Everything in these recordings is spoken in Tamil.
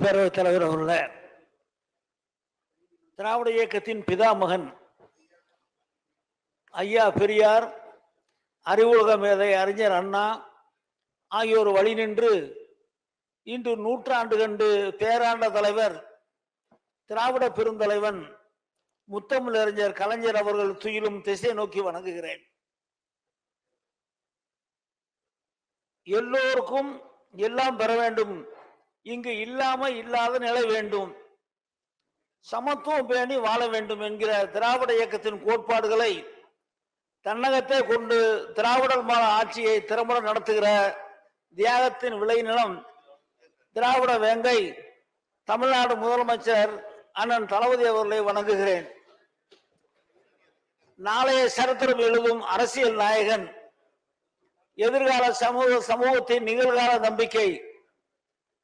பேரவைத் தலைவர் அவர்கள திராவிட இயக்கத்தின் பிதாமகன் ஐயா பெரியார் அறிவுலக மேதை அறிஞர் அண்ணா ஆகியோர் வழி நின்று இன்று நூற்றாண்டு கண்டு பேராண்ட தலைவர் திராவிட பெருந்தலைவன் முத்தமிழறிஞர் கலைஞர் அவர்கள் துயிலும் திசை நோக்கி வணங்குகிறேன். எல்லோருக்கும் எல்லாம் பெற வேண்டும். இங்கு இல்லாம இல்லாத நிலை வேண்டும். சமத்துவம் பேணி வாழ வேண்டும் என்கிற திராவிட இயக்கத்தின் கோட்பாடுகளை தன்னகத்தை கொண்டு திராவிடர் மாத ஆட்சியை திறம்பட நடத்துகிற தியாகத்தின் விளைநிலம் திராவிட வேங்கை தமிழ்நாடு முதலமைச்சர் அண்ணன் தளபதி அவர்களை வணங்குகிறேன். நாளைய சரித்திரம் எழுதும் அரசியல் நாயகன் எதிர்கால சமூக சமூகத்தின் நிகழ்கால நம்பிக்கை.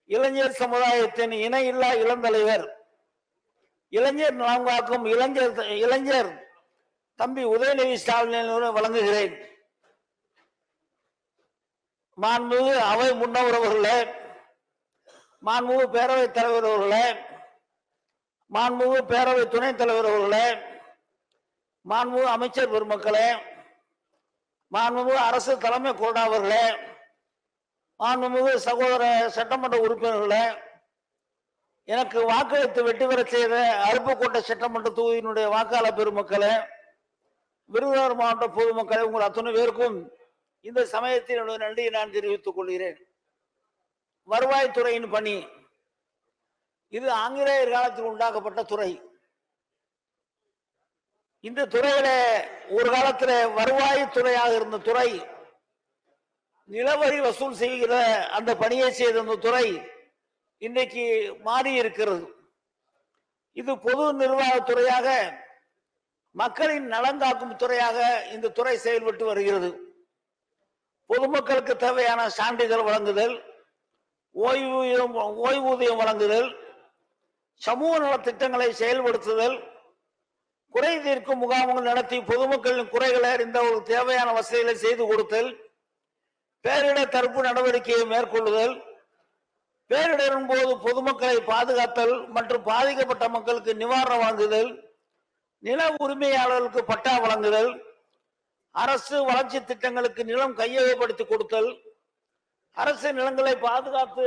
இளைஞர் சமுதாயத்தின் இணையில்லா இளந்தலைவர் இளைஞர் நலம் காக்கும் இளைஞர் இளைஞர் தம்பி உதயநிதி ஸ்டாலின் வழங்குகிறேன். மாண்புமிகு அவை முன்னவர் மாண்புமிகு பேரவைத் தலைவர் அவர்களே மாண்புமிகு பேரவை துணைத் தலைவர் அவர்களே மாண்புமிகு அமைச்சர் பெருமக்களே மாண்புமிகு அரசு தலைமை கொறடா மாண்புமிகு சகோதர சட்டமன்ற உறுப்பினர்களே எனக்கு வாக்களித்து வெற்றி பெற செய்த அருப்புக்கோட்டை சட்டமன்ற தொகுதியினுடைய வாக்காளர் பெருமக்களே விருதுநகர் மாவட்ட பொதுமக்களே உங்கள் அத்தனை பேருக்கும் இந்த சமயத்தில் என்னுடைய நன்றியை நான் தெரிவித்துக் கொள்கிறேன். வருவாய்த்துறையின் பணி இது ஆங்கிலேயர் காலத்தில் உண்டாக்கப்பட்ட துறை. இந்த துறையில ஒரு காலத்துல வருவாய் துறையாக இருந்த துறை நிலவரி வசூல் செய்கிற அந்த பணியை செய்த அந்த துறை இன்னைக்கு மாறி இருக்கிறது. இது பொது நிர்வாகத்துறையாக மக்களின் நலன் காக்கும் துறையாக இந்த துறை செயல்பட்டு வருகிறது. பொதுமக்களுக்கு தேவையான சான்றிதழ் வழங்குதல் ஓய்வூதியம் ஓய்வூதியம் வழங்குதல் சமூக நலத்திட்டங்களை செயல்படுத்துதல் குறை தீர்க்கும் முகாம்கள் நடத்தி பொதுமக்களின் குறைகளை அறிந்தவர்களுக்கு தேவையான வசதிகளை செய்து கொடுத்தல் பேரிடர் தடுப்பு நடவடிக்கையை மேற்கொள்ளுதல் பேரிடரின் போது பொதுமக்களை பாதுகாத்தல் மற்றும் பாதிக்கப்பட்ட மக்களுக்கு நிவாரணம் வழங்குதல் நில உரிமையாளர்களுக்கு பட்டா வழங்குதல் அரசு வளர்ச்சி திட்டங்களுக்கு நிலம் கையகப்படுத்தி கொடுத்தல் அரசு நிலங்களை பாதுகாத்து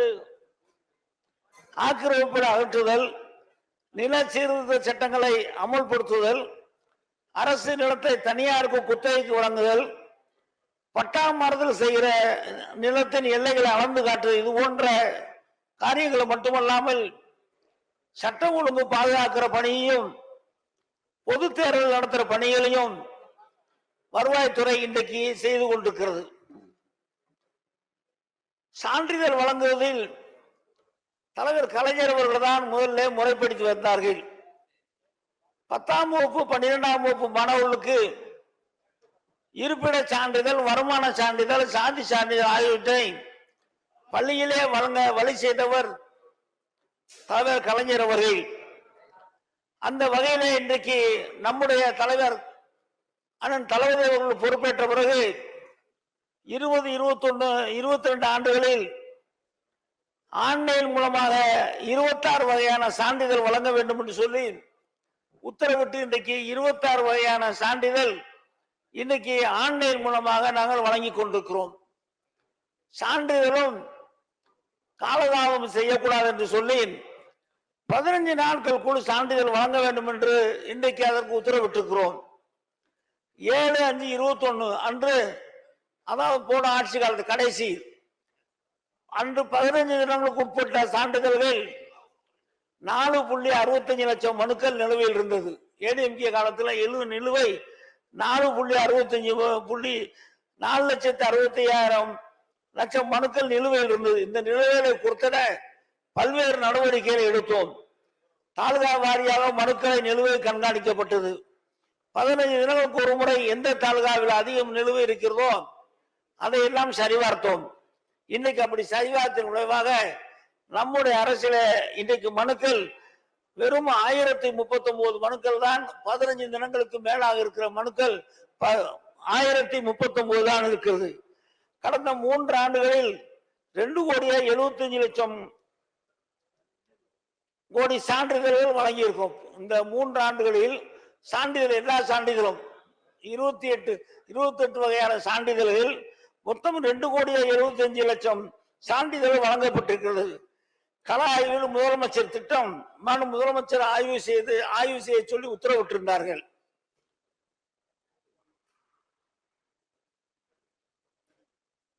ஆக்கிரமிப்பை அகற்றுதல் நில சீர்திருத்த சட்டங்களை அமல்படுத்துதல் அரசு நிலத்தை தனியாருக்கு குத்தகைக்கு வழங்குதல் பட்டா மரத்தில் செய்கிற நிலத்தின் எல்லைகளை அளந்து காட்டுதல் இது போன்ற காரியங்களை மட்டுமல்லாமல் சட்டம் ஒழுங்கு பாதுகாக்கிற பணியையும் பொது தேர்தல் நடத்துகிற பணிகளையும் வருவாய்த்துறை இன்றைக்கு செய்து கொண்டிருக்கிறது. சான்றிதழ் வழங்குவதில் தலைவர் கலைஞர் அவர்கள் தான் முதல்ல முறைப்படுத்தி வந்தார்கள். பத்தாம் வகுப்பு பன்னிரெண்டாம் வகுப்பு மாணவர்களுக்கு இருப்பிட சான்றிதழ் வருமான சான்றிதழ் சாதி சான்றிதழ் ஆகியவற்றை பள்ளியிலே வழங்க வழி செய்தவர் தலைவர் கலைஞர் அவர்கள். அந்த வகையிலே இன்றைக்கு நம்முடைய தலைவர் அண்ணன் தளபதி அவர்கள் பொறுப்பேற்ற பிறகு இருபது இருபத்தொன்னு இருபத்தி ரெண்டு ஆண்டுகளில் ஆன்லைன் மூலமாக இருபத்தாறு வகையான சான்றிதழ் வழங்க வேண்டும் என்று சொல்லி உத்தரவிட்டு இன்றைக்கு இருபத்தாறு வகையான சான்றிதழ் இன்னைக்கு ஆன்லைன் மூலமாக நாங்கள் வழங்கி கொண்டிருக்கிறோம். சான்றிதழும் காலதாமம் செய்யக்கூடாது என்று சொல்லி பதினஞ்சு நாட்கள் குழு சான்றிதழ் வழங்க வேண்டும் என்று இன்றைக்கு அதற்கு உத்தரவிட்டிருக்கிறோம். ஏழு அஞ்சு இருபத்தொன்னு அன்று அதாவது போன ஆட்சி காலத்து கடைசி அன்று பதினைஞ்சு தினங்களுக்கு உட்பட்ட சான்றிதழ்கள் நாலு புள்ளி அறுபத்தஞ்சு லட்சம் மனுக்கள் நிலுவையில் இருந்தது. ஏடிஎம்கே காலத்தில் எழு நிலுவை நாலு புள்ளி அறுபத்தஞ்சு புள்ளி நாலு லட்சத்து அறுபத்தி ஐயாயிரம் லட்சம் மனுக்கள் நிலுவையில் இருந்தது. இந்த நிலுவைகளை பொறுத்தட பல்வேறு நடவடிக்கைகளை எடுத்தோம். தாலுகா வாரியாக மனுக்களை நிலுவை கண்காணிக்கப்பட்டது. பதினைஞ்சு தினங்களுக்கு ஒரு முறை எந்த தாலுகாவில் அதிகம் நிலுவை இருக்கிறதோ அதையெல்லாம் சரிபார்த்தோம். இன்னைக்கு அப்படி சரிவாதத்தின் விளைவாக நம்முடைய அரசியல இன்றைக்கு மனுக்கள் வெறும் ஆயிரத்தி முப்பத்தி ஒன்பது மனுக்கள் தான் பதினஞ்சு தினங்களுக்கு மேலாக இருக்கிற மனுக்கள் ப- ஆயிரத்தி முப்பத்தி ஒன்பது தான் இருக்கிறது. கடந்த மூன்று ஆண்டுகளில் ரெண்டு கோடியே எழுபத்தஞ்சு லட்சம் கோடி சான்றிதழ்கள் வழங்கியிருக்கோம். இந்த மூன்று ஆண்டுகளில் சான்றிதழ் எல்லா சான்றிதழும் இருபத்தி எட்டு இருபத்தி எட்டு வகையான சான்றிதழ்கள் மொத்தம் ரெண்டு கோடியே எழுபத்தஞ்சு லட்சம் சான்றிதழ் வழங்கப்பட்டிருக்கிறது. கள ஆய்வில் முதலமைச்சர் திட்டம் மாநில முதலமைச்சர் ஆய்வு செய்து ஆய்வு செய்ய சொல்லி உத்தரவிட்டிருந்தார்கள்.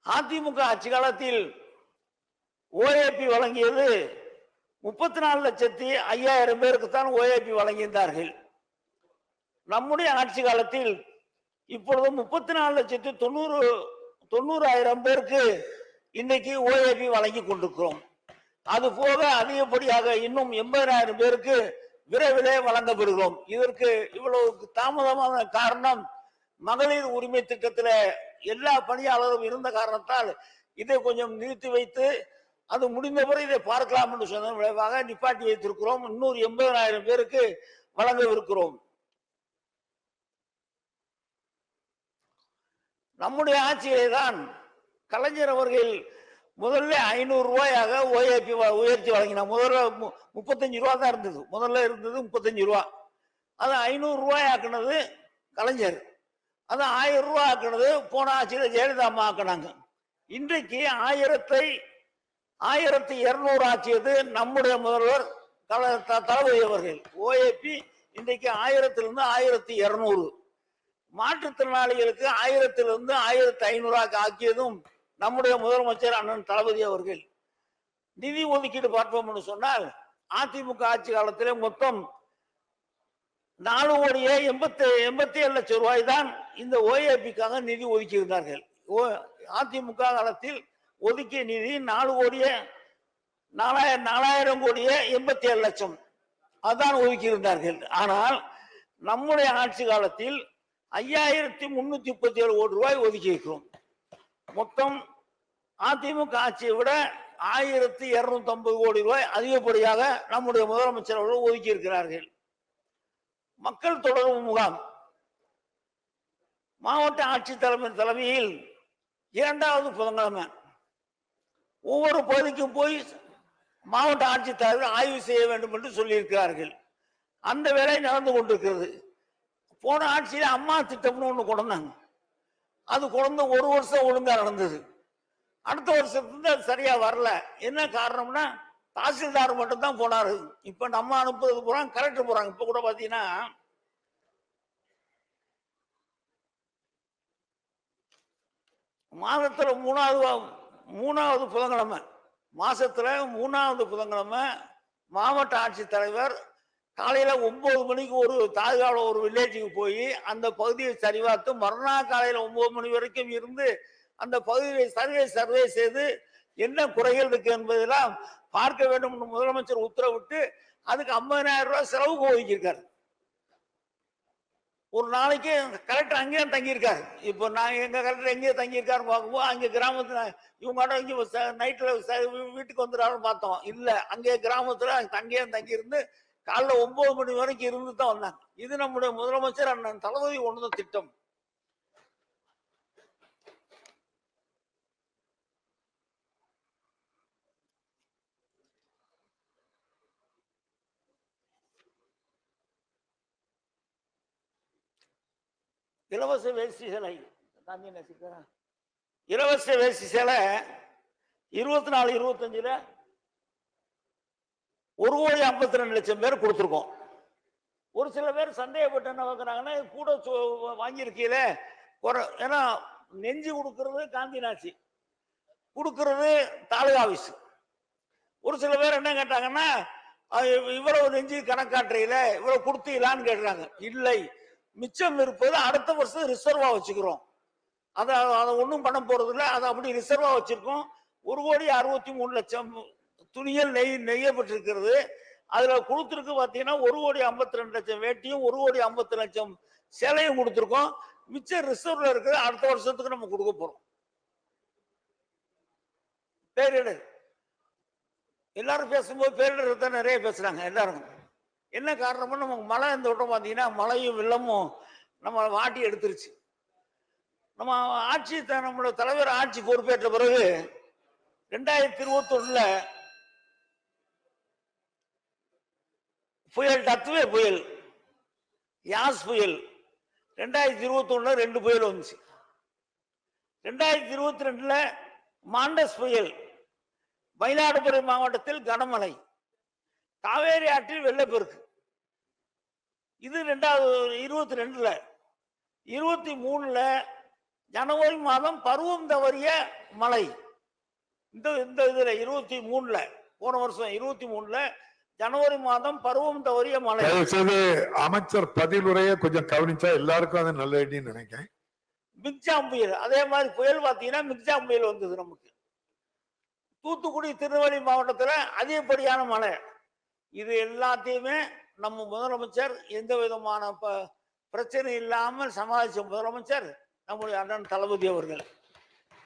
அதிமுக ஆட்சி காலத்தில் ஓஏபி வழங்கியது முப்பத்தி நாலு லட்சத்தி ஐயாயிரம் பேருக்கு தான் ஓஏபி வழங்கியிருந்தார்கள். நம்முடைய ஆட்சி காலத்தில் இப்பொழுது முப்பத்தி நாலு லட்சத்தி தொண்ணூறு தொண்ணூறாயிரம் பேருக்கு இன்னைக்கு ஓஏபி வழங்கி கொண்டிருக்கிறோம். அது போக அதிகப்படியாக இன்னும் எண்பதாயிரம் பேருக்கு விரைவிலே வழங்கப்படுகிறோம். இதற்கு இவ்வளவு தாமதமான காரணம் மகளிர் உரிமை திட்டத்தில் எல்லா பணியாளரும் இருந்த காரணத்தால் இதை கொஞ்சம் நிறுத்தி வைத்து அது முடிந்தவரை இதை பார்க்கலாம் என்று சொன்ன விளைவாக நிப்பாட்டி வைத்திருக்கிறோம். இன்னொரு எண்பதாயிரம் பேருக்கு வழங்கவிருக்கிறோம். நம்முடைய ஆட்சியை தான் கலைஞர் அவர்கள் முதல்ல ஐநூறு ரூபாயாக ஓஏபி உயர்த்தி வழங்கினார். முதல்ல மு- முப்பத்தஞ்சு ரூபா தான் இருந்தது. முதல்ல இருந்தது முப்பத்தஞ்சு ரூபா. அது ஐநூறு ரூபாய் ஆக்குனது கலைஞர். அது ஆயிரம் ரூபாய் ஆக்குனது போன ஆட்சியில் ஜெயலலிதா அம்மா ஆக்கினாங்க. இன்றைக்கு ஆயிரத்தை ஆயிரத்தி இருநூறு ஆக்கியது நம்முடைய முதல்வர் த- தளபதி அவர்கள். ஓஏபி இன்றைக்கு ஆயிரத்திலிருந்து ஆயிரத்தி இருநூறு. மாற்றுத்திறனாளிகளுக்கு ஆயிரத்திலிருந்து ஆயிரத்தி ஐநூறாக்கு ஆக்கியதும் நம்முடைய முதலமைச்சர் அண்ணன் தளபதி அவர்கள். நிதி ஒதுக்கீடு பார்ப்போம் சொன்னால் அதிமுக ஆட்சி காலத்திலே மொத்தம் நாலு கோடியே எண்பத்தி எண்பத்தி ஏழு லட்சம் ரூபாய் தான் இந்த ஓஏபிக்காக நிதி ஒதுக்கி இருந்தார்கள் ஓ- அதிமுக காலத்தில் ஒதுக்கிய நிதி நாலு கோடியே நாலாயிரம் நாலாயிரம் கோடியே எண்பத்தி ஏழு லட்சம். அதான் ஒதுக்கி இருந்தார்கள் ஆனால் நம்முடைய ஆட்சி காலத்தில் ஐயாயிரத்தி முன்னூத்தி முப்பத்தி ஏழு கோடி ரூபாய் ஒதுக்கி வைக்கிறோம். மொத்தம் அதிமுக ஆட்சியை விட ஆயிரத்தி இருநூத்தி ஐம்பது கோடி ரூபாய் அதிகப்படியாக நம்முடைய முதலமைச்சர் அவர்கள் ஒதுக்கி இருக்கிறார்கள். மக்கள் தொடர்பு முகாம். மாவட்ட ஆட்சித் தலைமை தலைமையில் இரண்டாவது புதன்கிழமை. ஒவ்வொரு பகுதிக்கும் போய் மாவட்ட ஆட்சித்தலைவர் ஆய்வு செய்ய வேண்டும் என்று சொல்லியிருக்கிறார்கள். அந்த வேலை நடந்து கொண்டிருக்கிறது. போன ஆட்சியில அம்மா திட்டம்னு ஒண்ணு கொண்டாங்க அது குழந்த ஒரு வருஷம் ஒழுங்கா நடந்தது. அடுத்த வருஷத்துல அது சரியா வரல. என்ன காரணம்னா தாசில்தார் மட்டும் தான் போனாரு. இப்ப நம்ம அனுப்புறது போறாங்க கரெக்ட் போறாங்க. இப்ப கூட பாத்தீங்கன்னா மாதத்துல மூணாவது மூணாவது புதன்கிழமை மாசத்துல மூணாவது புதன்கிழமை மாவட்ட ஆட்சித்தலைவர் காலையில் ஒம்பது மணிக்கு ஒரு தாழ்கால ஒரு வில்லேஜுக்கு போய் அந்த பகுதியை சரிபார்த்து மறுநாள் காலையில் ஒம்பது மணி வரைக்கும் இருந்து அந்த பகுதியை சர்வே சர்வே செய்து என்ன குறைகள் இருக்கு என்பதெல்லாம் பார்க்க வேண்டும் என்று முதலமைச்சர் உத்தரவிட்டு அதுக்கு ஐம்பதாயிரம் ரூபாய் செலவுக்கு ஒதுக்கியிருக்காரு ஒரு நாளைக்கு கலெக்டர் அங்கேயே தங்கியிருக்காரு. இப்போ நான் எங்கள் கலெக்டர் எங்கேயே தங்கியிருக்காருன்னு பார்க்கும்போது அங்கே கிராமத்தில் இவங்க இங்கே நைட்டில் வீட்டுக்கு வந்துடுறாருன்னு பார்த்தோம். இல்லை அங்கே கிராமத்தில் அங்கேயே தங்கியிருந்து காலைல ஒன்பது மணி வரைக்கும் இருந்து தான் வந்தாங்க. இது நம்முடைய முதலமைச்சர் அண்ணன் தளபதி கொண்டு திட்டம். இலவச வேஷ்டி சேலை. காந்தி நசிக்கிறேன் இலவச வேஷ்டி சேலை இருபத்தி நாலு இருபத்தஞ்சுல ஒரு கோடி ஐம்பத்தி ரெண்டு லட்சம் பேர் கொடுத்துருக்கோம். ஒரு சில பேர் சந்தேகப்பட்டு என்ன பார்க்குறாங்கன்னா கூட சு- வாங்கியிருக்கீங்களே குறை ஏன்னா நெஞ்சு கொடுக்கறது காந்திநாசி கொடுக்கறது தாலுகா ஆஃபீஸ் ஒரு சில பேர் என்ன கேட்டாங்கன்னா இவ்- இவ்வளவு நெஞ்சு கணக்காட்டுறீங்களே இவ்வளவு கொடுத்தீங்களான்னு கேட்குறாங்க இல்லை மிச்சம் இருப்பது அடுத்த வருஷம் ரிசர்வாக வச்சுக்கிறோம். அதை அதை ஒன்றும் பண்ண போறது இல்லை அதை அப்படி ரிசர்வாக வச்சிருக்கோம். ஒரு கோடி அறுபத்தி மூணு லட்சம் துணியில் நெய் நெய்யப்பட்டிருக்கிறது. அதுல கொடுத்துருக்கு பார்த்தீங்கன்னா ஒரு கோடி ஐம்பத்தி ரெண்டு லட்சம் வேட்டியும் ஒரு கோடி ஐம்பத்தி லட்சம் சேலையும் கொடுத்துருக்கோம். மிச்சம் ரிசர்வ்ல இருக்குது அடுத்த வருஷத்துக்கு நம்ம கொடுக்க போறோம். பேரிடர். எல்லாரும் பேசும்போது பேரிடர் தான் நிறைய பேசுறாங்க எல்லாரும். என்ன காரணமோ நமக்கு மழை இந்த விட்டம் பார்த்தீங்கன்னா மழையும் வெள்ளமும் நம்ம வாட்டி எடுத்துருச்சு. நம்ம ஆட்சி த- நம்மளோட தலைவர் ஆட்சி பொறுப்பேற்ற பிறகு ரெண்டாயிரத்தி இருபத்தொன்னுல புயல் தத்துவே புயல். யாஸ் புயல். ரெண்டாயிரத்தி இருபத்தி ஒண்ணுல ரெண்டு புயல் வந்துச்சு. ரெண்டாயிரத்தி இருபத்தி ரெண்டுல மாண்டஸ் புயல். மயிலாடுதுறை மாவட்டத்தில் கனமழை. காவேரி ஆற்றில் வெள்ளப்பெருக்கு. இது ரெண்டாவது இருபத்தி ரெண்டுல. இருபத்தி மூணுல ஜனவரி மாதம் பருவம் தவறிய மழை. இந்த இந்த இதுல இருபத்தி மூணுல போன வருஷம் இருபத்தி மூணுல ஜனவரி மாதம் பருவம் தவறிய மழை. அமைச்சர் பதிலுரைய கொஞ்சம் கவனிச்சா எல்லாருக்கும் அது நல்லதுன்னு நினைக்கிறேன். மிக்ஜாம் புயல் அதே மாதிரி புயல் பார்த்தீங்கன்னா மிக்ஜாம் புயல் வந்தது நமக்கு. தூத்துக்குடி திருநெல்வேலி மாவட்டத்துல அதிகப்படியான மழை. இது எல்லாத்தையுமே நம்ம முதலமைச்சர் எந்த விதமான ப- பிரச்சனை இல்லாமல் சமாளிச்ச முதலமைச்சர் நம்முடைய அண்ணன் தளபதி அவர்கள்.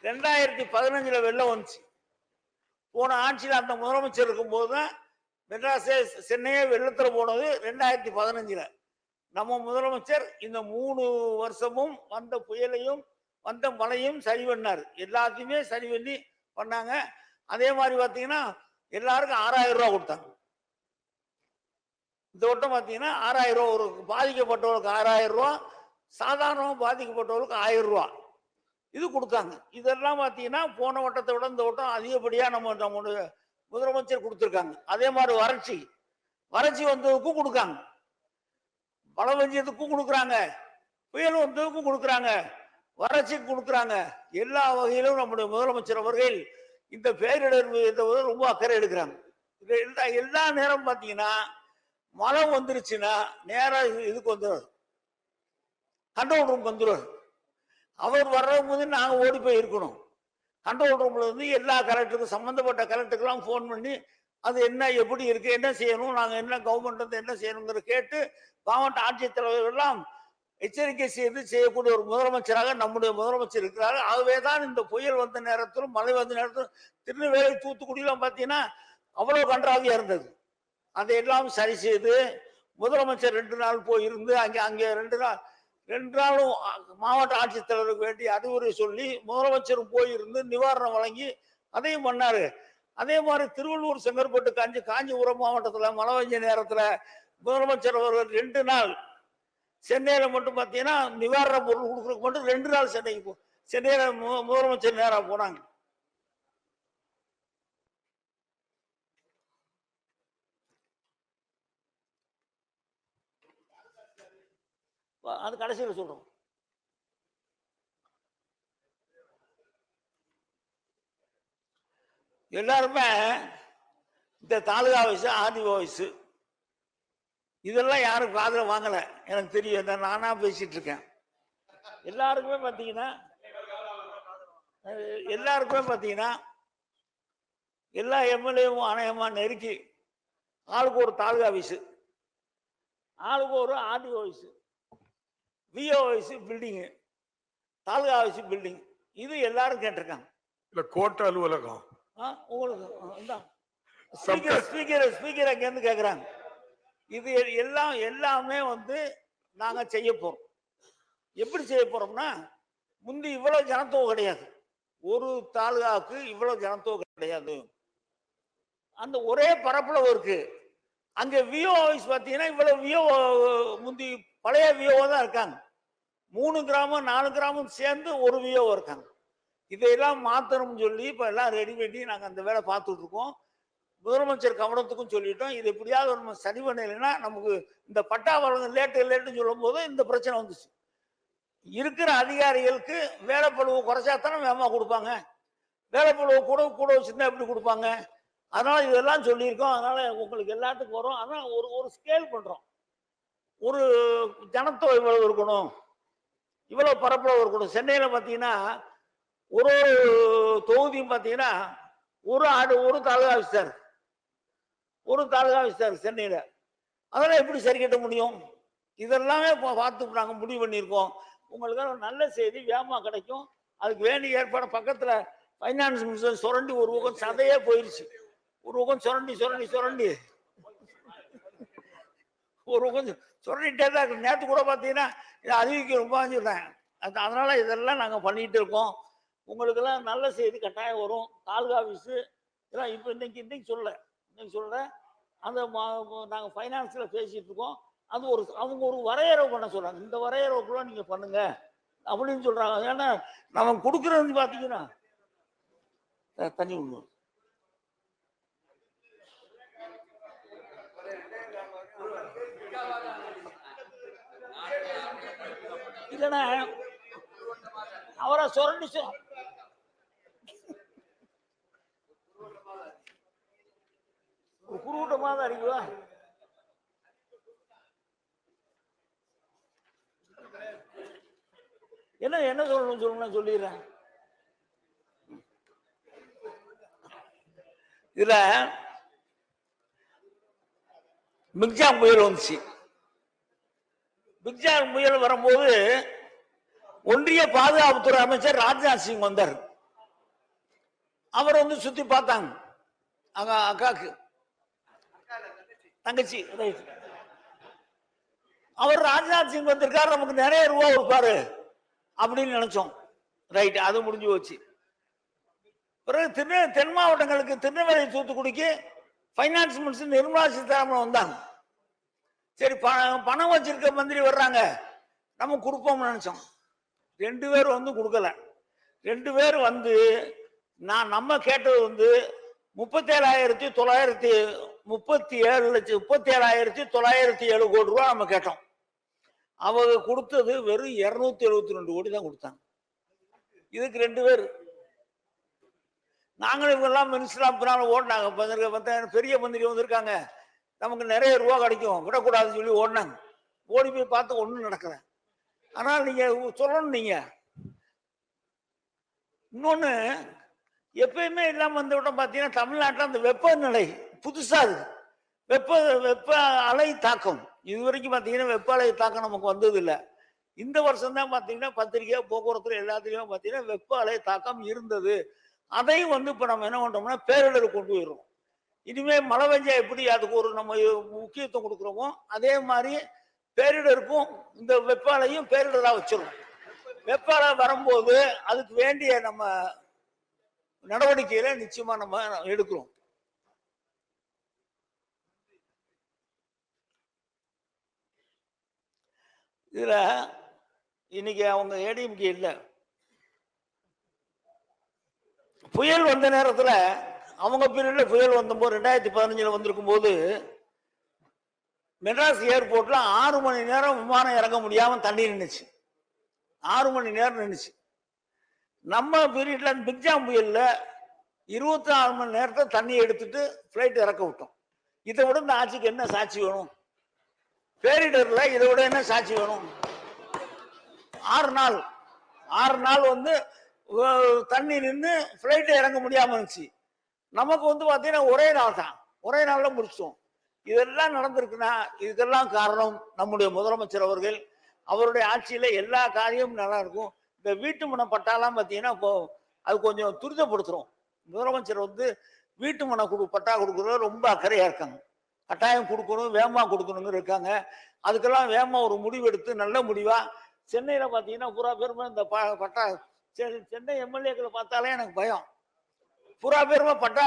ரெண்டாயிரத்தி பதினஞ்சுல வெள்ளம் வந்துச்சு. போன ஆட்சியில் அந்த முதலமைச்சர் இருக்கும்போது தான் மெட்ராஸே சென்னையே வெள்ளத்தில் போனது ரெண்டாயிரத்தி பதினஞ்சில். நம்ம முதலமைச்சர் இந்த மூணு வருஷமும் வந்த புயலையும் வந்த மழையும் சரி பண்ணார். எல்லாத்தையுமே சரி பண்ணி பண்ணாங்க. அதே மாதிரி பார்த்தீங்கன்னா எல்லாருக்கும் ஆறாயிரம் ரூபா கொடுத்தாங்க. இந்த வட்டம் பார்த்தீங்கன்னா ஆறாயிரம் ரூபா ஒரு பாதிக்கப்பட்டவர்களுக்கு ஆறாயிரம் ரூபா சாதாரணமாக பாதிக்கப்பட்டவர்களுக்கு ஆயிரம் ரூபா இது கொடுத்தாங்க. இதெல்லாம் பார்த்தீங்கன்னா போன வட்டத்தை விட இந்த வட்டம் அதிகப்படியாக நம்ம நம்முடைய முதலமைச்சர் கொடுத்துருக்காங்க. அதே மாதிரி வறட்சி. வறட்சி வந்ததுக்கும் கொடுக்காங்க. மழை பெஞ்சதுக்கும் கொடுக்குறாங்க. புயல் வந்ததுக்கும் கொடுக்குறாங்க. வறட்சிக்கு கொடுக்குறாங்க. எல்லா வகையிலும் நம்முடைய முதலமைச்சர் அவர்கள் இந்த பேரிடர் இந்த ரொம்ப அக்கறை எடுக்கிறாங்க. இது எல்லா எல்லா நேரம் பார்த்தீங்கன்னா மழை வந்துருச்சுன்னா நேராக இது- இதுக்கு வந்துடுவார் கண்ட்ரோல் ரூம் வந்துடுவார் அவர் வர்ற வந்து நாங்கள் ஓடி போய் இருக்கணும். கண்ட்ரோல் ரூம்ல இருந்து எல்லா கலெக்டருக்கும் சம்மந்தப்பட்ட கலெக்டருக்கெல்லாம் ஃபோன் பண்ணி அது என்ன எப்படி இருக்கு என்ன செய்யணும் நாங்கள் என்ன கவர்மெண்ட் வந்து என்ன செய்யணுங்கிற கேட்டு மாவட்ட ஆட்சித்தலைவர்கள்லாம் எச்சரிக்கை செய்து செய்யக்கூடிய ஒரு முதலமைச்சராக நம்முடைய முதலமைச்சர் இருக்கிறார். ஆகவே தான் இந்த புயல் வந்த நேரத்திலும் மழை வந்த நேரத்திலும் திருநெல்வேலி தூத்துக்குடியெல்லாம் பார்த்தீங்கன்னா அவ்வளோ கன்றாவியாக இருந்தது. அதையெல்லாம் சரி செய்து முதலமைச்சர் ரெண்டு நாள் போய் இருந்து அங்கே அங்கே ரெண்டு நாள் ரெண்டு நாளும் மாவட்ட ஆட்சித்தலைவருக்கு வேண்டி அறிவுரை சொல்லி முதலமைச்சரும் போயிருந்து நிவாரணம் வழங்கி அதையும் பண்ணாரு. அதே மாதிரி திருவள்ளூர் செங்கற்பட்டு காஞ்சி காஞ்சிபுரம் மாவட்டத்தில் மழை பெஞ்ச நேரத்தில் முதலமைச்சர் அவர்கள் ரெண்டு நாள் சென்னையில் மட்டும் பார்த்தீங்கன்னா நிவாரண பொருள் கொடுக்குறதுக்கு மட்டும் ரெண்டு நாள் சென்னைக்கு போ சென்னையில் முதலமைச்சர் நேராக போனாங்க. அது கடைசியில் சொல்கிறோம் எல்லாருமே இந்த தாலுகா வயசு ஆதி வயசு இதெல்லாம் யாரும் காதில் வாங்கலை. எனக்கு தெரியும். நானாக நானா இருக்கேன். எல்லாருக்குமே பார்த்தீங்கன்னா எல்லாருக்குமே பார்த்தீங்கன்னா எல்லா எம்எல்ஏவும் அநேகமா நெருக்கி ஆளுக்கு ஒரு தாலுகா வயசு ஆளுக்கு ஒரு ஆர்டிஓ வயசு விஓ வயசு பில்டிங்கு தாலுகா வயசு பில்டிங் இது எல்லாரும் கேட்டிருக்காங்க. இல்ல கோட்ட அலுவலகம். ஆ, உங்களுக்கு ஸ்பீக்கர் ஸ்பீக்கர் ஸ்பீக்கர் அங்கேருந்து கேட்குறாங்க இது எல்லாம் எல்லாமே வந்து நாங்க செய்ய போறோம். எப்படி செய்ய போறோம்னா முந்தி இவ்வளவு ஜனத்தொகை கிடையாது. ஒரு தாலுகாவுக்கு இவ்வளவு ஜனத்தொகை கிடையாது. அந்த ஒரே பரப்பளவு இருக்கு. அங்க விஓ ஆஃபீஸ் பார்த்தீங்கன்னா இவ்வளவு விஓ முந்தி பழைய விஓ தான் இருக்காங்க. மூணு கிராமம் நாலு கிராமம் சேர்ந்து ஒரு விஓ இருக்காங்க. இதையெல்லாம் மாத்தணும்னு சொல்லி இப்போ எல்லாம் ரெடி பண்ணி நாங்கள் அந்த வேலை பார்த்துட்டு இருக்கோம். முதலமைச்சர் கவனத்துக்கும் சொல்லிட்டோம். இது எப்படியாவது நம்ம சரி பண்ணலைன்னா நமக்கு இந்த பட்டா வழங்க லேட்டு லேட்டுன்னு சொல்லும் போது இந்த பிரச்சனை வந்துச்சு. இருக்கிற அதிகாரிகளுக்கு வேலைப்பழுவு குறைச்சாத்தானே வேகமாக கொடுப்பாங்க. வேலைப்பழுவு கூட கூட வச்சுருந்தா எப்படி கொடுப்பாங்க? அதனால இதெல்லாம் சொல்லியிருக்கோம். அதனால உங்களுக்கு எல்லாத்துக்கும் வரும். ஆனால் ஒரு ஒரு ஸ்கேல் பண்ணுறோம் ஒரு ஜனத்தொகை இவ்வளவு இருக்கணும். இவ்வளவு பரப்பளவு இருக்கணும். சென்னையில் பார்த்தீங்கன்னா ஒரு ஒரு தொகுதியும் பார்த்தீங்கன்னா ஒரு ஆடு ஒரு தாலுகா ஆஃபீஸர். ஒரு தாலுகா ஆஃபீஸர் சென்னையில். அதெல்லாம் எப்படி சரி கட்ட முடியும்? இதெல்லாமே பார்த்து நாங்கள் முடிவு பண்ணியிருக்கோம். உங்களுக்கு ஒரு நல்ல செய்தி வேகமாக கிடைக்கும். அதுக்கு வேண்டிய ஏற்பாடு பக்கத்தில் ஃபைனான்ஸ் மினிஸ்டர் சுரண்டி ஒரு பக்கம் சதையே போயிடுச்சு ஒரு பக்கம் சுரண்டி சுரண்டி சுரண்டி. ஒரு கொஞ்சம் சொல்லிகிட்டே தான் இருக்கு நேற்று கூட பார்த்தீங்கன்னா இதை அறிவிக்க ரொம்ப சொல்றேன் அது அதனால் இதெல்லாம் நாங்கள் பண்ணிகிட்டு இருக்கோம். உங்களுக்கெல்லாம் நல்ல செய்தி கட்டாயம் வரும். தாலுகா ஆஃபீஸு இதெல்லாம் இப்போ இன்னைக்கு இன்னைக்கு சொல்ல இன்னைக்கு சொல்கிறேன் அந்த மா- ஃபைனான்ஸில் பேசிகிட்டு இருக்கோம். அது ஒரு அவங்க ஒரு வரையறவு பண்ண சொல்கிறாங்க இந்த வரையறவுக்குள்ள நீங்கள் பண்ணுங்கள் அப்படின்னு சொல்கிறாங்க ஏன்னா நம்ம கொடுக்குறது பார்த்தீங்கன்னா தண்ணி விடணும். இல்லைன்னா அவரை சுரண்டி சொ- ஒரு தான் இருக்குவா என்ன என்ன சொல்லணும் சொல்லணும் சொல்லிடுறேன். இதுல மிக்ஜாம் புயல் வந்துச்சு. மிக்ஜாம் புயல் வரும்போது ஒன்றிய பாதுகாப்புத்துறை அமைச்சர் ராஜ்நாத் சிங் வந்தார். அவர் வந்து சுத்தி பார்த்தாங்க. அங்க அக்காக்கு. தங்கச்சி அவர் ராஜ்நாத் சிங் வந்திருக்காரு நமக்கு நிறைய ரூபா கொடுப்பாரு அப்படின்னு நினைச்சோம். ரைட் அது முடிஞ்சு போச்சு. பிறகு திரு தென் மாவட்டங்களுக்கு திருநெல்வேலி தூத்துக்குடிக்கு ஃபைனான்ஸ் மினிஸ்டர் நிர்மலா சீதாராமன் வந்தாங்க. சரி பணம் பணம் வச்சிருக்க மந்திரி வர்றாங்க. நம்ம கொடுப்போம்னு நினைச்சோம். ரெண்டு பேர் வந்து கொடுக்கல. ரெண்டு பேர் வந்து நான் நம்ம கேட்டது வந்து முப்பத்தேழாயிரத்தி தொள்ளாயிரத்தி முப்பத்தி ஏழு லட்சம் முப்பத்தி ஏழாயிரத்தி தொள்ளாயிரத்தி ஏழு கோடி ரூபா நம்ம கேட்டோம். அவங்க கொடுத்தது வெறும் இரநூத்தி எழுபத்தி ரெண்டு கோடி தான் கொடுத்தாங்க. இதுக்கு ரெண்டு பேர். நாங்களும் இவங்கெல்லாம் மினிஸ்டர் பின்னால ஓடினாங்க. பெரிய மந்திரி வந்திருக்காங்க. நமக்கு நிறைய ரூபா கிடைக்கும். விடக்கூடாதுன்னு சொல்லி ஓடினாங்க. ஓடி போய் பார்த்து ஒன்றும் நடக்கல. ஆனால் நீங்கள் சொல்லணும் நீங்கள் இன்னொன்று எப்பயுமே இல்லாமல் வந்த விட பார்த்தீங்கன்னா தமிழ்நாட்டில் அந்த வெப்பநிலை புதுசாக இருக்கு வெப்ப வெப்ப அலை தாக்கம். இது வரைக்கும் பார்த்தீங்கன்னா வெப்ப அலை தாக்கம் நமக்கு வந்தது இல்லை இந்த வருஷம் தான் பார்த்தீங்கன்னா பத்திரிக்கை போக்குவரத்துல எல்லாத்துலேயும் பார்த்தீங்கன்னா வெப்ப அலை தாக்கம் இருந்தது. அதையும் வந்து இப்போ நம்ம என்ன பண்ணுறோம்னா பேரிடர் கொண்டு போயிடுறோம். இனிமே மழை பெஞ்சா எப்படி அதுக்கு ஒரு நம்ம முக்கியத்துவம் கொடுக்குறோமோ அதே மாதிரி பேரிடருக்கும் இந்த வெப்பாலையும் பேரிடராக பேரிடரா வச்சிருக்கோம் வரும்போது அதுக்கு வேண்டிய நம்ம நடவடிக்கைகளை நிச்சயமா நம்ம எடுக்கிறோம். இதுல இன்னைக்கு அவங்க ஏடிஎம்கே இல்லை. புயல் வந்த நேரத்துல அவங்க பீரியட்ல புயல் வந்தபோது ரெண்டாயிரத்தி பதினஞ்சில் வந்திருக்கும் போது மெட்ராஸ் ஏர்போர்ட்டில் ஆறு மணி நேரம் விமானம் இறங்க முடியாமல் தண்ணி நின்றுச்சு ஆறு மணி நேரம் நின்றுச்சு நம்ம பீரியட்ல பிக்ஜாம் புயலில் இருபத்தி நாலு மணி நேரத்தை தண்ணி எடுத்துட்டு ஃப்ளைட் இறக்க விட்டோம். இதை விட இந்த ஆட்சிக்கு என்ன சாட்சி வேணும்? பேரிடரில் இதை விட என்ன சாட்சி வேணும்? ஆறு நாள். ஆறு நாள் வந்து தண்ணி நின்று ஃப்ளைட்டு இறங்க முடியாமல் இருந்துச்சு. நமக்கு வந்து பார்த்தீங்கன்னா ஒரே நாள் தான். ஒரே நாளில் முடிச்சோம் இதெல்லாம் நடந்திருக்குன்னா இதுக்கெல்லாம் காரணம் நம்முடைய முதலமைச்சர் அவர்கள். அவருடைய ஆட்சியில் எல்லா காரியமும் நல்லா இருக்கும். இந்த வீட்டு மன பட்டாலாம் பார்த்தீங்கன்னா இப்போ அது கொஞ்சம் துரிதப்படுத்துகிறோம் முதலமைச்சர் வந்து வீட்டு மன கொடு பட்டா கொடுக்குறது ரொம்ப அக்கறையாக இருக்காங்க. கட்டாயம் கொடுக்கணும் வேகமாக கொடுக்கணுங்க இருக்காங்க. அதுக்கெல்லாம் வேகமாக ஒரு முடிவு எடுத்து நல்ல முடிவாக சென்னையில் பார்த்தீங்கன்னா பூரா பேருமே இந்த ப- பட்டா சென்னை எம்எல்ஏக்களை பார்த்தாலே எனக்கு பயம். புறா பேருமே பட்டா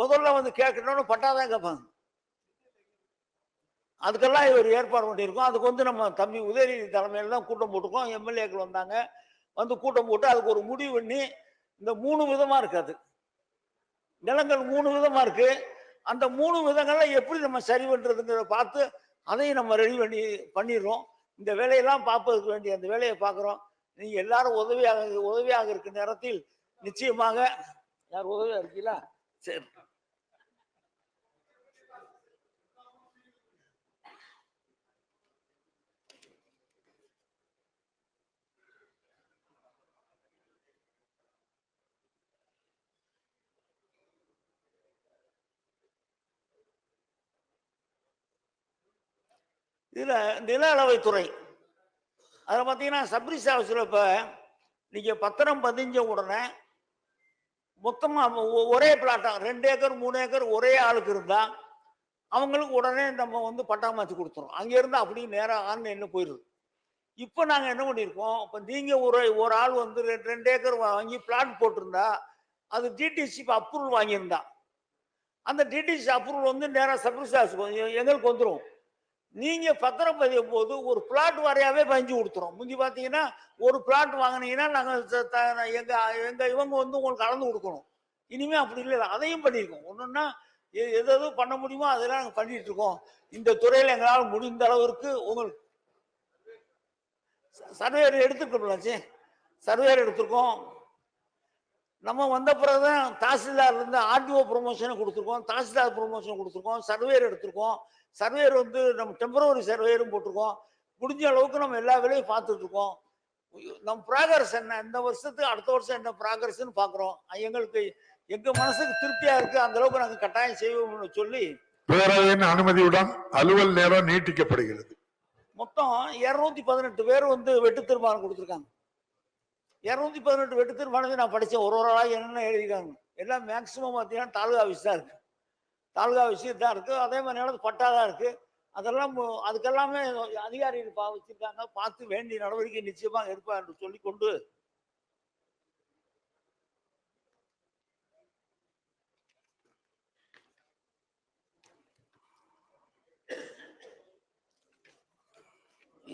முதல்ல வந்து கேட்கணும்னு பட்டா தான் கேட்பாங்க. அதுக்கெல்லாம் இவர் ஏற்பாடு பண்ணியிருக்கோம். அதுக்கு வந்து நம்ம தம்பி உதயநிதி தலைமையில் தான் கூட்டம் போட்டுக்கோம் எம்எல்ஏக்கள் வந்தாங்க. வந்து கூட்டம் போட்டு அதுக்கு ஒரு முடிவு பண்ணி இந்த மூணு விதமாக இருக்காது நிலங்கள் மூணு விதமாக இருக்குது அந்த மூணு விதங்கள்ல எப்படி நம்ம சரி பண்ணுறதுங்கிறத பார்த்து அதையும் நம்ம ரெடி பண்ணி பண்ணிடுறோம். இந்த வேலையெல்லாம் பார்ப்பதற்கு வேண்டிய அந்த வேலையை பார்க்குறோம். நீங்கள் எல்லாரும் உதவியாக உதவியாக இருக்க நேரத்தில் நிச்சயமாக யார் உதவியா இருக்கீங்களா சரி. இதில் நில அளவைத்துறை. அதில் பார்த்தீங்கன்னா சப்ரிஸ் ஆஃபீஸில் இப்போ நீங்கள் பத்திரம் பதிஞ்ச உடனே மொத்தமாக ஒரே பிளாட்டாக ரெண்டு ஏக்கர் மூணு ஏக்கர் ஒரே ஆளுக்கு இருந்தால் அவங்களுக்கு உடனே நம்ம வந்து பட்டாமாச்சு கொடுத்துரும் அங்கேருந்து அப்படியே நேராக ஆன்லைனில் போயிடுது. இப்போ நாங்கள் என்ன பண்ணியிருக்கோம் இப்போ நீங்கள் ஒரு ஒரு ஆள் வந்து ரெண்டு ரெண்டு ஏக்கர் வாங்கி பிளாட் போட்டிருந்தா அது டிடிசி அப்ரூவல் வாங்கியிருந்தா. அந்த டிடிசி அப்ரூவல் வந்து நேராக சர்வீஸ் எங்களுக்கு வந்துடும் நீங்க பத்திரம் பதியும் போது ஒரு பிளாட் வரையாவே பஞ்சு கொடுத்துரும். முந்தி பார்த்தீங்கன்னா ஒரு பிளாட் வாங்கினீங்கன்னா நாங்கள் எங்க எங்க இவங்க வந்து உங்களுக்கு கலந்து கொடுக்கணும். இனிமே அப்படி இல்லை. அதையும் பண்ணியிருக்கோம் ஒன்றுன்னா எது எது பண்ண முடியுமோ அதெல்லாம் நாங்கள் பண்ணிட்டு இருக்கோம். இந்த துறையில் எங்களால் முடிந்த அளவிற்கு உங்களுக்கு சர்வேர் எடுத்துருக்கோம்லாச்சு சர்வேர் எடுத்திருக்கோம். நம்ம வந்த பிறகுதான் தாசில்தார் இருந்து ஆர்டிஓ ப்ரொமோஷனை கொடுத்துருக்கோம் தாசில்தார் ப்ரொமோஷன் கொடுத்துருக்கோம் சர்வேர் எடுத்திருக்கோம். சர்வேர் வந்து நம்ம டெம்பரவரி சர்வேரும் போட்டிருக்கோம். முடிஞ்ச அளவுக்கு நம்ம எல்லா வேலையும் பார்த்துட்டு இருக்கோம் நம்ம ப்ராகரஸ் என்ன? இந்த வருஷத்துக்கு அடுத்த வருஷம் என்ன ப்ராகரஸ்ன்னு பார்க்குறோம். எங்களுக்கு எங்க மனசுக்கு திருப்தியா இருக்கு அந்த அளவுக்கு நாங்கள் கட்டாயம் செய்வோம்னு சொல்லி பேரவையின் அனுமதியுடன் அலுவல் நேரம் நீட்டிக்கப்படுகிறது. மொத்தம் இருநூத்தி பதினெட்டு பேர் வந்து வெட்டு தீர்மானம் கொடுத்துருக்காங்க. இரநூத்தி பதினெட்டு வெட்டு தீர்மானத்தை நான் படித்தேன் ஒரு ஒரு ஆளாக என்னென்ன எழுதியிருக்காங்க? எல்லாம் மேக்சிமம் பார்த்தீங்கன்னா தாலுகா ஆஃபீஸ் தான் இருக்குது தாலுகா ஆஃபீஸ் தான் இருக்குது அதே மாதிரி நேரத்தில் பட்டா தான் இருக்குது அதெல்லாம் அதுக்கெல்லாமே அதிகாரிகள் பா வச்சுருக்காங்க. பார்த்து வேண்டிய நடவடிக்கை நிச்சயமாக எடுப்பா என்று சொல்லி கொண்டு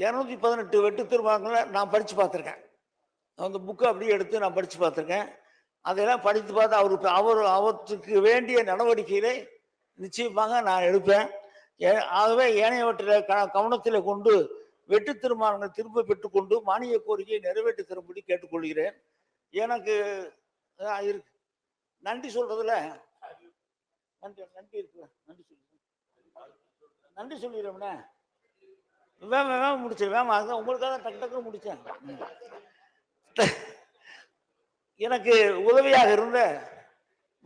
இரநூத்தி பதினெட்டு வெட்டு திருமணங்களை நான் படித்து பார்த்துருக்கேன். அந்த புக்கை அப்படியே எடுத்து நான் படித்து பார்த்துருக்கேன். அதையெல்லாம் படித்து பார்த்து அவருக்கு அவர் அவற்றுக்கு வேண்டிய நடவடிக்கைகளை நிச்சயமாக நான் எடுப்பேன். ஏ- ஆகவே ஏனையவற்றில் க கவனத்தில் கொண்டு வெட்டு தீர்மானங்கள் திரும்ப பெற்றுக்கொண்டு மானிய கோரிக்கையை நிறைவேற்றி தரும்படி கேட்டுக்கொள்கிறேன். எனக்கு இருக்கு. நன்றி சொல்றதுல. நன்றி நன்றி இருக்கு நன்றி சொல்லி நன்றி சொல்லிடுறோம்ண்ணே வேம வேம முடிச்சேன் வேம அதுதான் உங்களுக்காக தான் டக்கு டக்குன்னு முடித்தேன் எனக்கு உதவியாக இருந்த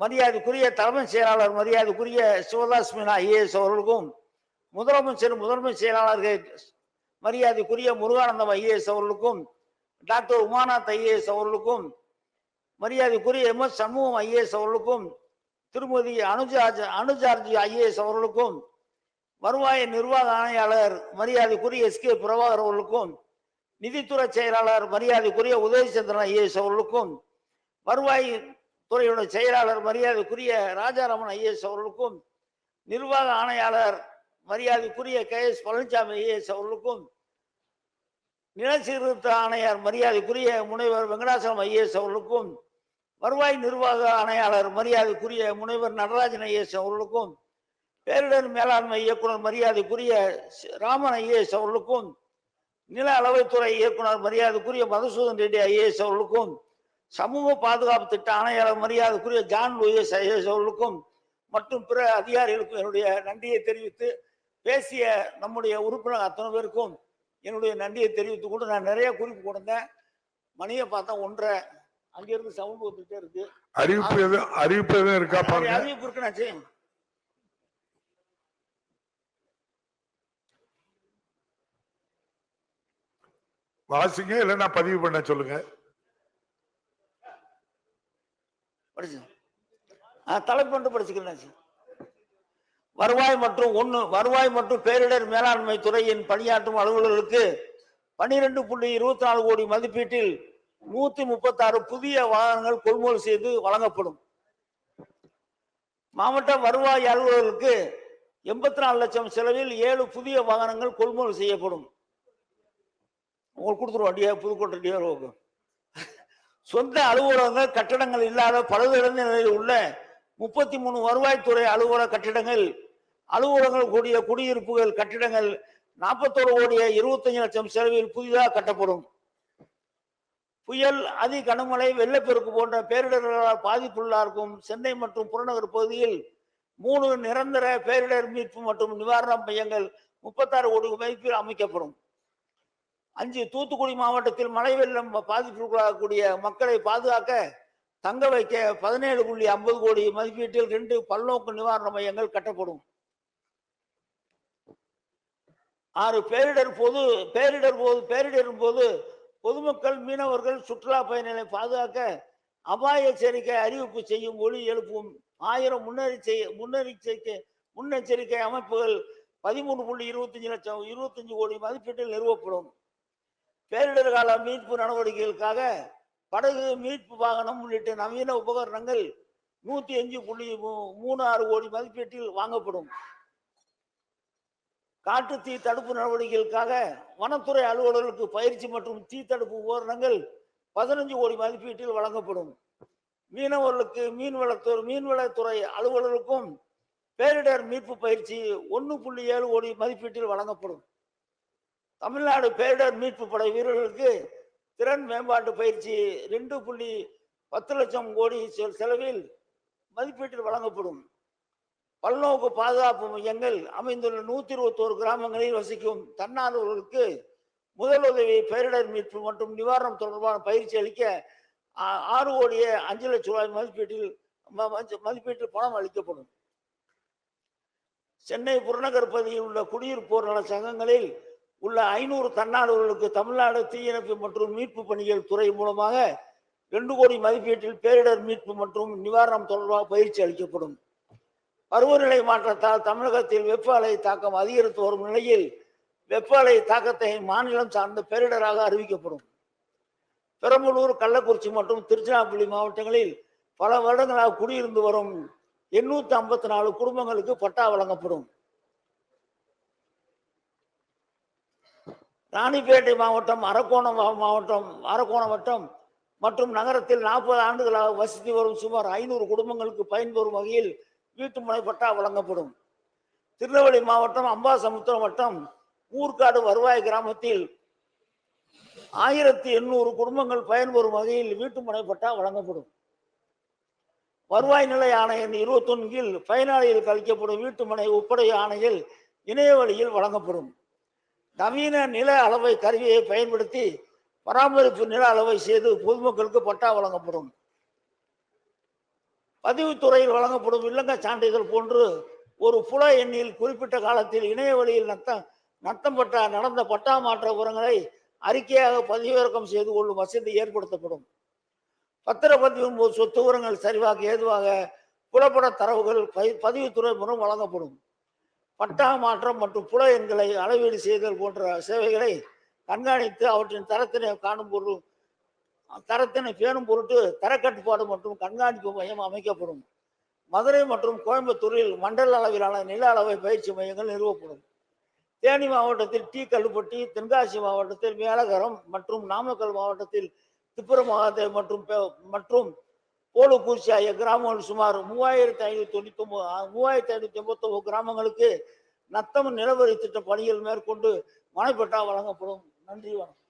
மரியாதைக்குரிய தலைமை செயலாளர் மரியாதைக்குரிய சிவதாஸ் மீனா ஐஏஎஸ் அவர்களுக்கும் முதலமைச்சர் முதன்மை செயலாளர்கள் மரியாதைக்குரிய முருகானந்தம் ஐஏஎஸ் அவர்களுக்கும் டாக்டர் உமாநாத் ஐஏஎஸ் அவர்களுக்கும் மரியாதைக்குரிய எம் எஸ் சண்முகம் ஐஏஎஸ் அவர்களுக்கும் திருமதி அனுஜார்ஜ் அனுஜார்ஜி ஐஏஎஸ் அவர்களுக்கும் வருவாய நிர்வாக ஆணையாளர் மரியாதைக்குரிய எஸ் கே பிரபாகர் அவர்களுக்கும் நிதித்துறை செயலாளர் மரியாதைக்குரிய உதயசந்திரன் ஐஏஎஸ் அவர்களுக்கும் வருவாய் துறையோட செயலாளர் மரியாதைக்குரிய ராஜாராமன் ஐஏஎஸ் அவர்களுக்கும் நிர்வாக ஆணையாளர் மரியாதைக்குரிய கே எஸ் பழனிசாமி ஐஏஎஸ் அவர்களுக்கும் நில சீர்திருத்த ஆணையர் மரியாதைக்குரிய முனைவர் வெங்கடாசலம் ஐஏஎஸ் அவர்களுக்கும் வருவாய் நிர்வாக ஆணையாளர் மரியாதைக்குரிய முனைவர் நடராஜன் ஐஏஎஸ் அவர்களுக்கும் பேரிடர் மேலாண்மை இயக்குனர் மரியாதைக்குரிய ராமன் ஐஏஎஸ் அவர்களுக்கும் நில அளவைத்துறை இயக்குனர் மரியாதைக்குரிய மதுசூதன் ரெட்டி ஐஏஎஸ் அவர்களுக்கும் சமூக பாதுகாப்பு திட்ட ஆணையாளர் மரியாதைக்குரிய ஜான் லூயிஸ் அவர்களுக்கும் மற்றும் பிற அதிகாரிகளுக்கும் என்னுடைய நன்றியை தெரிவித்து பேசிய நம்முடைய உறுப்பினர் அத்தனை பேருக்கும் என்னுடைய நன்றியை தெரிவித்துக் கொண்டு நான் நிறைய குறிப்பு கொடுத்தேன். மணியை பார்த்தா ஒன்றரை. அங்கிருந்து சவுண்ட் வந்துட்டே இருக்கு. அறிவிப்பு எதுவும் அறிவிப்பு எதுவும் இருக்கா பாருங்க. அறிவிப்பு இருக்குனாச்சு வாசிங்க இல்லைன்னா பதிவு பண்ண சொல்லுங்க. படிச்சு தலைப்பு மட்டும் படிச்சுக்கிறேன் வருவாய் மற்றும் ஒன்று வருவாய் மற்றும் பேரிடர் மேலாண்மை துறையின் பணியாற்றும் அலுவலர்களுக்கு பன்னிரெண்டு புள்ளி இருபத்தி நாலு கோடி மதிப்பீட்டில் நூத்தி முப்பத்தாறு புதிய வாகனங்கள் கொள்முதல் செய்து வழங்கப்படும். மாவட்ட வருவாய் அலுவலர்களுக்கு எண்பத்தி நாலு லட்சம் செலவில் ஏழு புதிய வாகனங்கள் கொள்முதல் செய்யப்படும். உங்களுக்கு கொடுத்துருவோம் டிஆர் புதுக்கோட்டை டிஆர்ஓக்கு சொந்த அலுவலகங்கள் கட்டடங்கள் இல்லாத பழுதடைந்த நிலையில் உள்ள முப்பத்தி மூணு வருவாய்த்துறை அலுவலக கட்டிடங்கள் அலுவலகங்கள் கூடிய குடியிருப்புகள் கட்டிடங்கள் நாற்பத்தோரு கோடியே இருபத்தஞ்சு லட்சம் செலவில் புதிதாக கட்டப்படும். புயல் அதி கனமழை வெள்ளப்பெருக்கு போன்ற பேரிடர்களால் பாதிப்புள்ளார்க்கும் சென்னை மற்றும் புறநகர் பகுதியில் மூணு நிரந்தர பேரிடர் மீட்பு மற்றும் நிவாரண மையங்கள் முப்பத்தாறு கோடி மதிப்பில் அமைக்கப்படும். அஞ்சு தூத்துக்குடி மாவட்டத்தில் மழை வெள்ளம் பாதிப்புக்குள்ளாகக்கூடிய மக்களை பாதுகாக்க தங்க வைக்க பதினேழு புள்ளி ஐம்பது கோடி மதிப்பீட்டில் ரெண்டு பல்நோக்கு நிவாரண மையங்கள் கட்டப்படும். ஆறு பேரிடர் போது பேரிடர் போது பேரிடரும் போது பொதுமக்கள் மீனவர்கள் சுற்றுலா பயணிகளை பாதுகாக்க அபாய எச்சரிக்கை அறிவிப்பு செய்யும் ஒளி எழுப்பும் ஆயிரம் முன்னெச்சரிக்கை முன்னெச்சரிக்கை முன்னெச்சரிக்கை அமைப்புகள் பதிமூணு புள்ளி இருபத்தஞ்சு லட்சம் இருபத்தஞ்சு கோடி மதிப்பீட்டில் நிறுவப்படும். பேரிடர் கால மீட்பு நடவடிக்கைகளுக்காக படகு மீட்பு வாகனம் உள்ளிட்ட நவீன உபகரணங்கள் நூத்தி அஞ்சு புள்ளி மூ- மூணு ஆறு கோடி மதிப்பீட்டில் வாங்கப்படும். காட்டு தீ தடுப்பு நடவடிக்கைகளுக்காக வனத்துறை அலுவலர்களுக்கு பயிற்சி மற்றும் தீ தடுப்பு உபகரணங்கள் பதினஞ்சு கோடி மதிப்பீட்டில் வழங்கப்படும். மீனவர்களுக்கு மீன்வளத்துறை மீன்வளத்துறை அலுவலருக்கும் பேரிடர் மீட்பு பயிற்சி ஒன்று புள்ளி ஏழு கோடி மதிப்பீட்டில் வழங்கப்படும். தமிழ்நாடு பேரிடர் மீட்பு படை வீரர்களுக்கு திறன் மேம்பாட்டு பயிற்சி ரெண்டு புள்ளி பத்து லட்சம் கோடி செலவில் மதிப்பீட்டில் வழங்கப்படும். பல்நோக்கு பாதுகாப்பு மையங்கள் அமைந்துள்ள நூற்றி இருபத்தோரு கிராமங்களில் வசிக்கும் தன்னார்வலர்களுக்கு முதலுதவி பேரிடர் மீட்பு மற்றும் நிவாரணம் தொடர்பான பயிற்சி அளிக்க ஆ- ஆறு கோடியே அஞ்சு லட்சம் ரூபாய் மதிப்பீட்டில் ம- மதிப்பீட்டில் மதிப்பீட்டில் பணம் அளிக்கப்படும். சென்னை புறநகர் பகுதியில் உள்ள குடியிருப்போர் நல சங்கங்களில் உள்ள ஐநூறு தன்னார்வர்களுக்கு தமிழ்நாடு தீயணைப்பு மற்றும் மீட்பு பணிகள் துறை மூலமாக ரெண்டு கோடி மதிப்பீட்டில் பேரிடர் மீட்பு மற்றும் நிவாரணம் தொடர்பாக பயிற்சி அளிக்கப்படும். பருவநிலை மாற்றத்தால் தமிழகத்தில் வெப்ப அலை தாக்கம் அதிகரித்து வரும் நிலையில் வெப்ப அலை தாக்கத்தை மாநிலம் சார்ந்த பேரிடராக அறிவிக்கப்படும். பெரம்பலூர் கள்ளக்குறிச்சி மற்றும் திருச்சிராப்பள்ளி மாவட்டங்களில் பல வருடங்களாக குடியிருந்து வரும் எண்ணூத்தி ஐம்பத்தி நாலு குடும்பங்களுக்கு பட்டா வழங்கப்படும். ராணிப்பேட்டை மாவட்டம் அரக்கோணம் மாவட்டம் அரக்கோணம் வட்டம் மற்றும் நகரத்தில் நாற்பது ஆண்டுகளாக வசித்து வரும் சுமார் ஐநூறு குடும்பங்களுக்கு பயன்பெறும் வகையில் வீட்டு முனைப்பட்டா வழங்கப்படும். திருநெல்வேலி மாவட்டம் அம்பாசமுத்திரம் வட்டம் ஊர்காடு வருவாய் கிராமத்தில் ஆயிரத்தி எண்ணூறு குடும்பங்கள் பயன்பெறும் வகையில் வீட்டு முனைப்பட்டா வழங்கப்படும். வருவாய் நிலை ஆணையின் இருபத்தொன்னு கீழ் பயனாளிகளுக்கு அளிக்கப்படும் வீட்டுமனை ஒப்படை ஆணையில் இணையவழியில் வழங்கப்படும். நவீன நில அளவை கருவியை பயன்படுத்தி பராமரிப்பு நில அளவை செய்து பொதுமக்களுக்கு பட்டா வழங்கப்படும். பதிவுத்துறையில் வழங்கப்படும் இல்லங்க சான்றிதழ் போன்று ஒரு புல எண்ணில் குறிப்பிட்ட காலத்தில் இணைய வழியில் நத்தம் நத்தம் பட்டா நடந்த பட்டா மாற்ற விவரங்களை அறிக்கையாக பதிவிறக்கம் செய்து கொள்ளும் வசதி ஏற்படுத்தப்படும். பத்திரப்பதிவின் போது சொத்து விவரங்கள் சரிவாக ஏதுவாக புலப்பட தரவுகள் பதிவுத்துறை மூலம் வழங்கப்படும். பட்டா மாற்றம் மற்றும் புல எண்களை அளவீடு செய்தல் போன்ற சேவைகளை கண்காணித்து அவற்றின் தரத்தினை காணும் பொருள் தரத்தினை பேணும் பொருட்டு தரக்கட்டுப்பாடு மற்றும் கண்காணிப்பு மையம் அமைக்கப்படும். மதுரை மற்றும் கோயம்புத்தூரில் மண்டல அளவிலான நில அளவை பயிற்சி மையங்கள் நிறுவப்படும். தேனி மாவட்டத்தில் டி கல்லுப்பட்டி தென்காசி மாவட்டத்தில் மேலகரம் மற்றும் நாமக்கல் மாவட்டத்தில் திப்புரமகாதேவ் மற்றும் பெ- மற்றும் போலுக்கூர்ச்சி ஆகிய கிராமங்கள் சுமார் மூவாயிரத்தி ஐநூத்தி தொண்ணூத்தி ஒன்பது மூவாயிரத்தி ஐநூத்தி எண்பத்தொம்பது கிராமங்களுக்கு நத்தம் நிலவரி திட்ட பணிகள் மேற்கொண்டு மனைப்பட்டா வழங்கப்படும். நன்றி வணக்கம்.